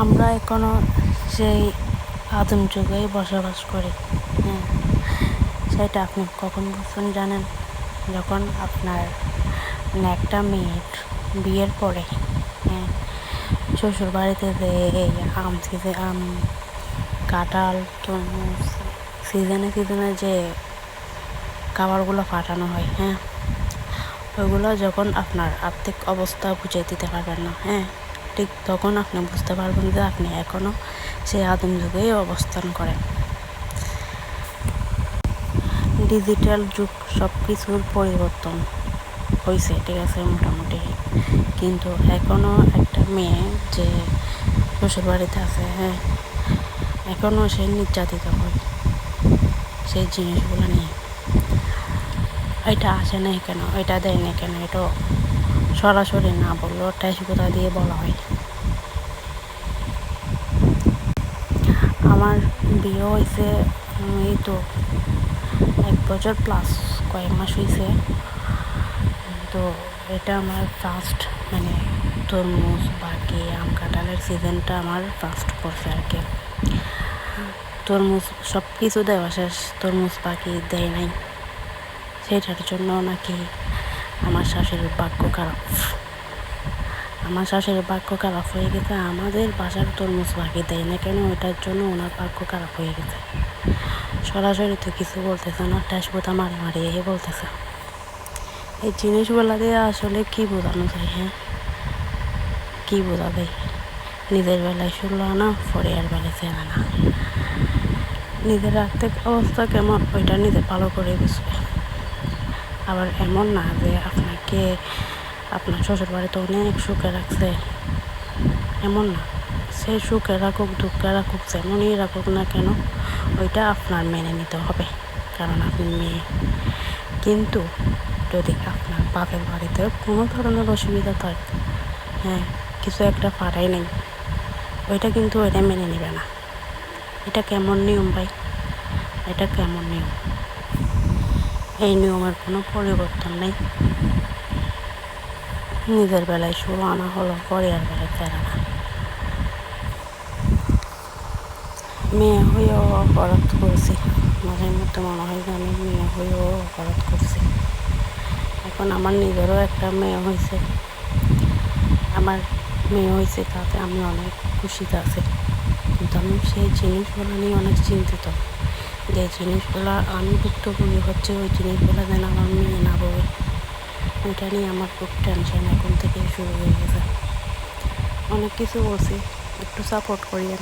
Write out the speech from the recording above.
আমরা এখনও সেই আদিম যুগেই বসবাস করি। হ্যাঁ সেটা আপনি কখন বুঝছেন জানেন? যখন আপনার একটা মেয়ের বিয়ের পরে হ্যাঁ শ্বশুর বাড়িতে যে এই আম সিজে আম কাঁঠাল, তরমুজ, সিজনে সিজনে যে খাবারগুলো পাঠানো হয় হ্যাঁ ওইগুলো যখন আপনার আর্থিক অবস্থা বুঝিয়ে দিতে পারবেন না হ্যাঁ ঠিক তখন আপনি বুঝতে পারবেন যে আপনি এখনও সেই আদিম যুগেই অবস্থান করেন। ডিজিটাল যুগ সব কিছুর পরিবর্তন হয়েছে ঠিক আছে, মোটামুটি। কিন্তু এখনও একটা মেয়ে যে শ্বশুর বাড়িতে আছে হ্যাঁ এখনও সে নির্যাতিত হয় সেই জিনিসগুলো নিয়ে। এটা আসে না কেন? এটা দেয় না কেন? এটা সরাসরি না বললেও টাইসিকতা দিয়ে বলা হয়। আমার বিয়ে হয়েছে এই তো এক বছর প্লাস কয়েক মাস হয়েছে। তো এটা আমার ফার্স্ট মানে তরমুজ বাকি আম কাঁঠালের সিজনটা আমার ফার্স্ট পড়ছে আর কি। তরমুজ সব কিছু দেওয়া শেষ, তরমুজ বাকি দেয় নাই। সেটার জন্য নাকি আমার শাশুড়ির ভাগ্য খারাপ। আমার শাশুড়ির ভাগ্য খারাপ হয়ে গেছে, আমাদের বাসার তরমুজ বাকি দেয় না কেন? ওইটার জন্য ওনার ভাগ্য খারাপ হয়ে গেছে। সরাসরি তো কিছু বলতেছে না ট্যাসবোতা মারি মারিয়ে বলতেছে। এই জিনিসগুলো দিয়ে আসলে কী বোঝানো যায় হ্যাঁ? কী বোঝাবে নিজের বেলায় শুনলো না পরের বেলায় চেনা না। নিজের আর্থিক অবস্থা কেমন? ওইটা নিজে ভালো করে বুঝবে। আবার এমন না যে আপনাকে আপনার শ্বশুর বাড়িতে অনেক সুখে রাখছে। এমন না। সে সুখে রাখুক, দুঃখে রাখুক, যেমনই রাখুক না কেন, ওইটা আপনার মেনে নিতে হবে। কারণ আপনি মেয়ে। কিন্তু যদি আপনার বাপের বাড়িতে কোনো ধরনের অসুবিধা থাকে হ্যাঁ কিছু একটা পাঠাই নেই, ওইটা কিন্তু ওইটা মেনে নেবে না। এটা কেমন নিয়ম ভাই? এটা কেমন নিয়ম? এই নিয়মের কোনো পরিবর্তন নেই। নিজের বেলায় শুরু আনা হলো, পরের বেলায় ফেরা না। মেয়ে হয়েও অপরাধ করছি। মাঝে মধ্যে মনে হয় যে আমি মেয়ে হয়েও অপরাধ করছি। এখন আমার নিজেরও একটা মেয়ে হয়েছে। আমার মেয়ে হয়েছে তাতে আমি অনেক খুশিতে আছি। কিন্তু আমি সেই জিনিসগুলো নিয়ে অনেক চিন্তিত। যে জিনিসগুলো আমি ভুক্তভোগী হচ্ছে, ওই জিনিসগুলো যেন আমার নিয়ে না বলে। ওইটা নিয়ে আমার খুব টেনশন এখন থেকে শুরু হয়ে গেছে। অনেক কিছু বলছি, একটু সাপোর্ট করি